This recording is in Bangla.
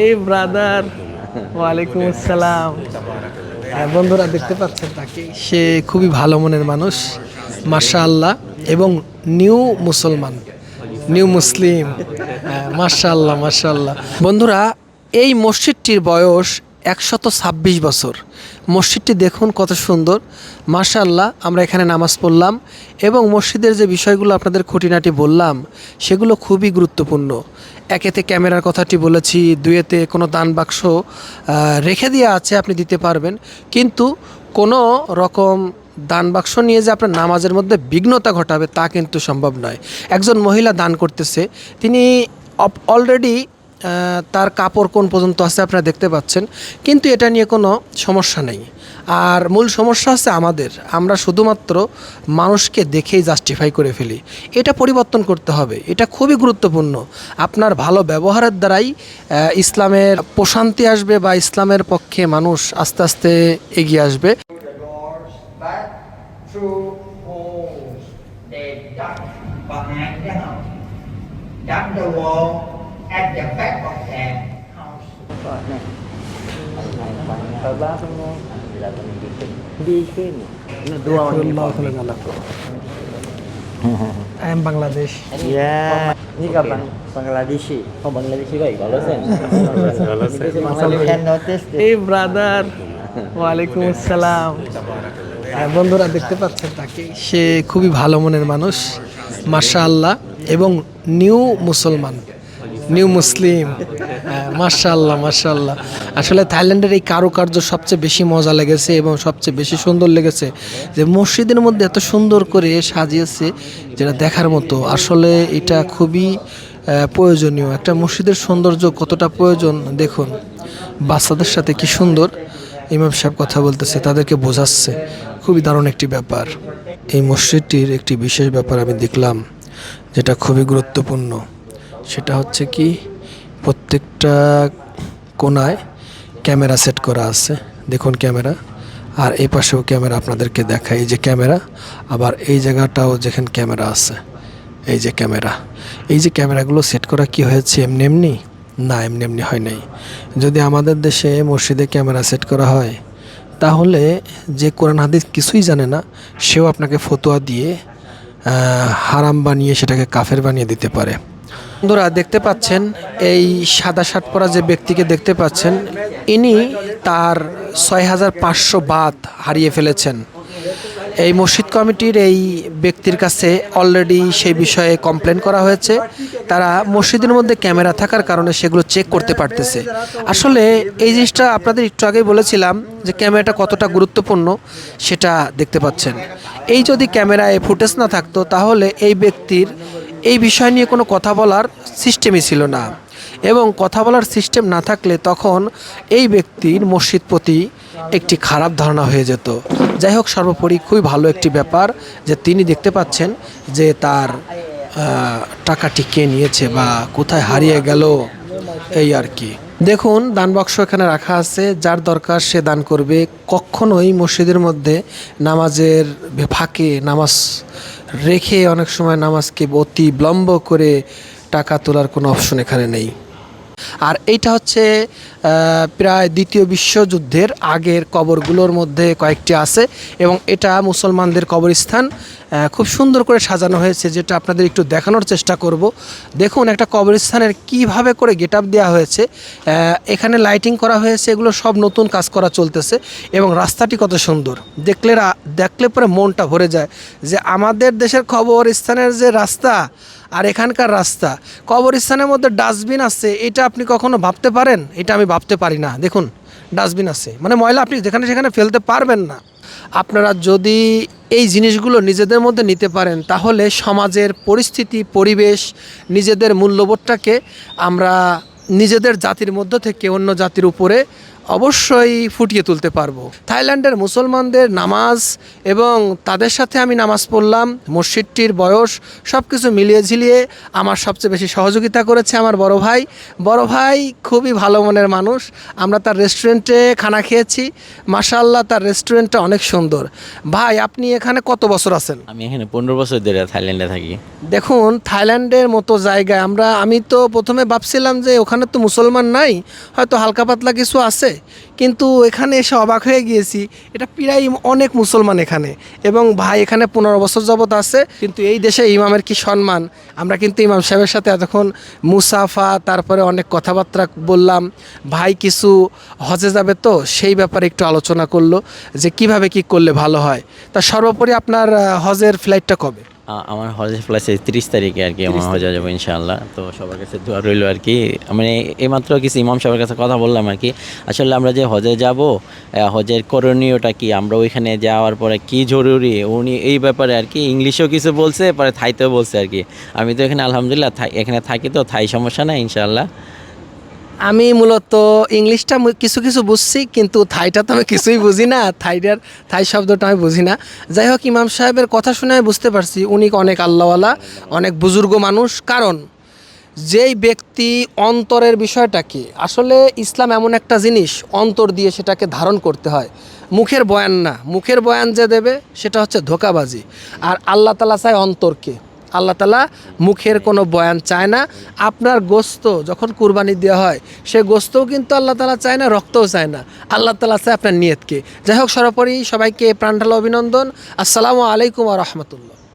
এই ব্রাদার ওয়ালাইকুম আসসালাম হ্যাঁ, বন্ধুরা দেখতে পাচ্ছেন তাকে? সে খুবই ভালো মনের মানুষ মাশা আল্লাহ এবং নিউ মুসলমান নিউ মুসলিম। মাশা আল্লাহ মাশা আল্লাহ বন্ধুরা এই মসজিদটির বয়স একশত ছাব্বিশ বছর। মসজিদটি দেখুন কত সুন্দর। মাশাআল্লাহ, আমরা এখানে নামাজ পড়লাম এবং মসজিদের যে বিষয়গুলো আপনাদের খুঁটিনাটি বললাম, সেগুলো খুবই গুরুত্বপূর্ণ। একেতে ক্যামেরার কথাটি বলেছি দুয়েতে কোনো দান বাক্স রেখে দেওয়া আছে, আপনি দিতে পারবেন। কিন্তু কোনো রকম দান বাক্স নিয়ে যে আপনার নামাজের মধ্যে বিঘ্নতা ঘটাবে, তা কিন্তু সম্ভব নয়। একজন মহিলা দান করতেছে, তিনি অলরেডি তার কাপড় কোন পর্যন্ত আছে আপনারা দেখতে পাচ্ছেন, কিন্তু এটা নিয়ে কোনো সমস্যা নেই। আর মূল সমস্যা হচ্ছে আমাদের, আমরা শুধুমাত্র মানুষকে দেখেই জাস্টিফাই করে ফেলি। এটা পরিবর্তন করতে হবে, এটা খুবই গুরুত্বপূর্ণ। আপনার ভালো ব্যবহারের দ্বারাই ইসলামের প্রশান্তি আসবে বা ইসলামের পক্ষে মানুষ আস্তে আস্তে এগিয়ে আসবে। The back at the back of house. Bangladesh Yeah. Ini ka bang Bangladeshi? Oh, Bangladeshi. এই ব্রাদার ওয়ালাইকুম আসসালাম হ্যাঁ, বন্ধুরা দেখতে পাচ্ছেন তাকে সে খুবই ভালো মনের মানুষ মাশা আল্লাহ এবং নিউ মুসলমান নিউ মুসলিম মাশা আল্লাহ মাশা আসলে থাইল্যান্ডের এই কারুকার্য সবচেয়ে বেশি মজা লেগেছে এবং সবচেয়ে বেশি সুন্দর লেগেছে যে মসজিদের মধ্যে এত সুন্দর করে সাজিয়েছে যেটা দেখার মতো। আসলে এটা খুবই প্রয়োজনীয়। একটা মসজিদের সৌন্দর্য কতটা প্রয়োজন দেখুন। বাচ্চাদের সাথে কি সুন্দর, ইমাম সাহেব কথা বলতেছে, তাদেরকে বোঝাচ্ছে। খুবই দারুণ একটি ব্যাপার। এই মসজিদটির একটি বিশেষ ব্যাপার আমি দেখলাম, যেটা খুবই গুরুত্বপূর্ণ। সেটা হচ্ছে কি, প্রত্যেকটা কোনায় ক্যামেরা সেট করা আছে। দেখুন ক্যামেরা, আর এই পাশেও ক্যামেরা আপনাদেরকে দেখায় এই যে ক্যামেরা, আবার এই জায়গাটাও যেখানে ক্যামেরা আছে, এই যে ক্যামেরা। এই যে ক্যামেরাগুলো সেট করা কি হয়েছে, এমনি এমনি? না, এমনি এমনি হয় নাই। যদি আমাদের দেশে মসজিদে ক্যামেরা সেট করা হয়, তাহলে যে কোরআন হাদিস কিছুই জানে না, সেও আপনাকে ফতোয়া দিয়ে হারাম বানিয়ে সেটাকে কাফের বানিয়ে দিতে পারে। বন্ধুরা দেখতে পাচ্ছেন, এই সাদা শার্ট পরা যে ব্যক্তিকে দেখতে পাচ্ছেন, ইনি তার ছয় হাজার পাঁচশো বাত হারিয়ে ফেলেছেন। এই মসজিদ কমিটির এই ব্যক্তির কাছে অলরেডি সেই বিষয়ে কমপ্লেন করা হয়েছে। তারা মসজিদের মধ্যে ক্যামেরা থাকার কারণে সেগুলো চেক করতে পারতেছে। আসলে এই জিনিসটা আপনাদের একটু আগেই বলেছিলাম যে ক্যামেরাটা কতটা গুরুত্বপূর্ণ, সেটা দেখতে পাচ্ছেন। এই যদি ক্যামেরায় ফুটেজ না থাকতো, তাহলে এই ব্যক্তির এই বিষয় নিয়ে কোনো কথা বলার সিস্টেমই ছিল না। এবং কথা বলার সিস্টেম না থাকলে তখন এই ব্যক্তির মসজিদ প্রতি একটি খারাপ ধারণা হয়ে যেত। যাই হোক, সর্বোপরি খুবই ভালো একটি ব্যাপার যে তিনি দেখতে পাচ্ছেন যে তার টাকাটি কে নিয়েছে বা কোথায় হারিয়ে গেল এই আর কি। দেখুন, দান বাক্স এখানে রাখা আছে। যার দরকার সে দান করবে। কখনোই মসজিদের মধ্যে নামাজের ফাঁকে নামাজ রেখে অনেক সময় নামাজকে অতি বিলম্ব করে টাকা তোলার কোনো অপশন এখানে নেই। আর এইটা হচ্ছে প্রায় দ্বিতীয় বিশ্বযুদ্ধের আগের কবরগুলোর মধ্যে কয়েকটি আছে এবং এটা মুসলমানদের কবরস্থান খুব সুন্দর করে সাজানো হয়েছে যেটা আপনাদের একটু দেখানোর চেষ্টা করব। দেখুন একটা কবরস্থানের কীভাবে করে গেট আপ দেওয়া হয়েছে এখানে লাইটিং করা হয়েছে, এগুলো সব নতুন কাজ করা চলতেছে এবং রাস্তাটি কত সুন্দর। দেখলে দেখলে পরে মনটা ভরে যায় যে আমাদের দেশের কবরস্থানের যে রাস্তা আর এখানকার রাস্তা। কবরস্থানের মধ্যে ডাস্টবিন আছে, এটা আপনি কখনো ভাবতে পারেন? এটা আমি ভাবতে পারি না। দেখুন, ডাস্টবিন আছে। মানে ময়লা আপনি যেখানে সেখানে ফেলতে পারবেন না। আপনারা যদি এই জিনিসগুলো নিজেদের মধ্যে নিতে পারেন, তাহলে সমাজের পরিস্থিতি, পরিবেশ, নিজেদের মূল্যবোধটাকে আমরা নিজেদের জাতির মধ্য থেকে অন্য জাতির উপরে অবশ্যই ফুটিয়ে তুলতে পারব। থাইল্যান্ডের মুসলমানদের নামাজ এবং তাদের সাথে আমি নামাজ পড়লাম মসজিদটির বয়স সব কিছু মিলিয়ে ঝিলিয়ে আমার সবচেয়ে বেশি সহযোগিতা করেছে আমার বড় ভাই। বড় ভাই খুবই ভালো মনের মানুষ আমরা তার রেস্টুরেন্টে খানা খেয়েছি। মাশাল্লাহ তার রেস্টুরেন্টটা অনেক সুন্দর। ভাই আপনি এখানে কত বছর আছেন? আমি এখানে পনেরো বছর ধরে থাইল্যান্ডে থাকি। দেখুন থাইল্যান্ডের মতো জায়গায় আমরা আমি তো প্রথমে ভাবছিলাম যে ওখানে তো মুসলমান নাই হয়তো হালকা পাতলা কিছু আছে। কিন্তু এখানে এসে অবাক হয়ে গিয়েছি, এটা প্রায় অনেক মুসলমান এখানে এবং ভাই এখানে পনেরো বছর যাবত আছে, কিন্তু এই দেশে ইমামের কি সম্মান? আমরা কিন্তু ইমাম সাহেবের সাথে এতক্ষণ মুসাফা, তারপরে অনেক কথাবার্তা বললাম, ভাই কিছু হজে যাবে তো, সেই ব্যাপারে একটু আলোচনা করল যে কীভাবে কি করলে ভালো হয়। তা সর্বোপরি আপনার হজের ফ্লাইটটা কবে? আমার হজের ফ্লাইট তিরিশ তারিখে আর কি আমার হজে যাব ইনশাআল্লাহ। তো সবার কাছে দোয়া রইল আর কি। মানে এইমাত্র কিছু ইমাম সবার কাছে কথা বললাম আর কি। আসলে আমরা যে হজে যাব হজের করণীয়টা কি? আমরা ওইখানে যাওয়ার পরে কি জরুরি? উনি এই ব্যাপারে আর কি ইংলিশেও কিছু বলছে পরে থাইতেও বলছে আর কি। আমি তো এখানে আলহামদুলিল্লাহ এখানে থাকি তো থাই সমস্যা নাই ইনশাআল্লাহ। আমি মূলত ইংলিশটা কিছু কিছু বুঝছি, কিন্তু থাইটা তো আমি কিছুই বুঝি না। থাইটার থাই শব্দটা আমি বুঝি না। যাই হোক, ইমাম সাহেবের কথা শুনে আমি বুঝতে পারছি, উনি অনেক আল্লাহওয়ালা, অনেক বুজুর্গ মানুষ। কারণ যেই ব্যক্তি অন্তরের বিষয়টা কি? আসলে ইসলাম এমন একটা জিনিস, অন্তর দিয়ে সেটাকে ধারণ করতে হয়। মুখের বয়ান না। মুখের বয়ান যে দেবে, সেটা হচ্ছে ধোকাবাজি। আর আল্লাহ তালা চায় অন্তরকে। আল্লাহ তালা মুখের কোনো বয়ান চায় না। আপনার গোস্ত যখন কুরবানি দেওয়া হয়, সে গোস্তও কিন্তু আল্লাহ তালা চায় না, রক্তও চায় না। আল্লাহ তালা চায় আপনার নিয়তকে। যাই হোক সরাপরি সবাইকে প্রাণঢালা অভিনন্দন। আসসালামু আলাইকুম আ রহমতুল্লাহ।